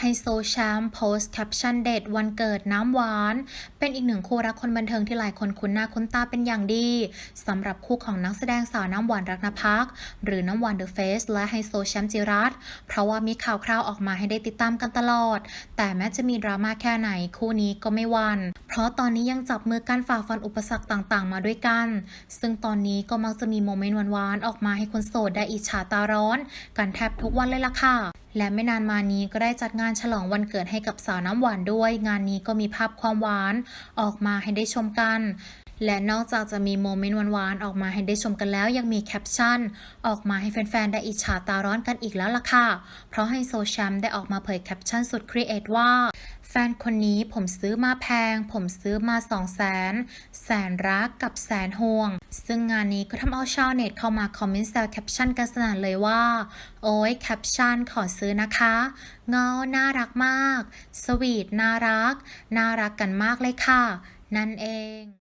ไฮโซแชมป์โพสต์แคปชั่นเด็ดวันเกิดน้ำหวาน เป็นอีกหนึ่งคู่รักคนบันเทิงที่หลายคนคุ้นหน้าคุ้นตาเป็นอย่างดีสำหรับคู่ของนักแสดงสาวน้ำหวานรักนภักหรือน้ำหวานเดอะเฟสและไฮโซแชมป์จิรัตเพราะว่ามีข่าวคราวออกมาให้ได้ติดตามกันตลอด แต่แม้จะมีดราม่าแค่ไหนคู่นี้ก็ไม่หวันเพราะตอนนี้ยังจับมือกันฝ่าฟันอุปสรรคต่างๆ มาด้วยกัน ซึ่งตอนนี้ก็มักจะมีโมเมนต์หวานๆออกมาให้คนโสดได้อิจฉาตาร้อน กันแทบทุกวันเลยล่ะค่ะ และไม่นานมานี้ก็ได้จัดงานฉลองวันเกิดให้กับสาวน้ำหวานด้วย งานนี้ก็มีภาพความหวาน ออกมาให้ได้ชมกัน และนอกจากจะมีโมเมนต์หวานๆ ออกมาให้ได้ชมกันแล้ว ยังมีแคปชั่น ออกมาให้แฟนๆ ได้อิจฉาตาร้อนกันอีกแล้วล่ะค่ะ เพราะไฮโซแชมป์ได้ออกมาเผยแคปชั่นสุดครีเอทว่า แฟนคนนี้ผมซื้อมาแพง ผมซื้อมาสองแสนแสนรักกับแสนห่วง ซึ่งงานนี้ก็ทำเอาชาวเน็ตเข้ามาคอมเมนต์แซวแคปชั่นกันสนั่นเลยว่า โอ้ยแคปชั่นขอซื้อนะคะ เงาน่ารักมาก สวีทน่ารัก น่ารักกันมากเลยค่ะ นั่นเอง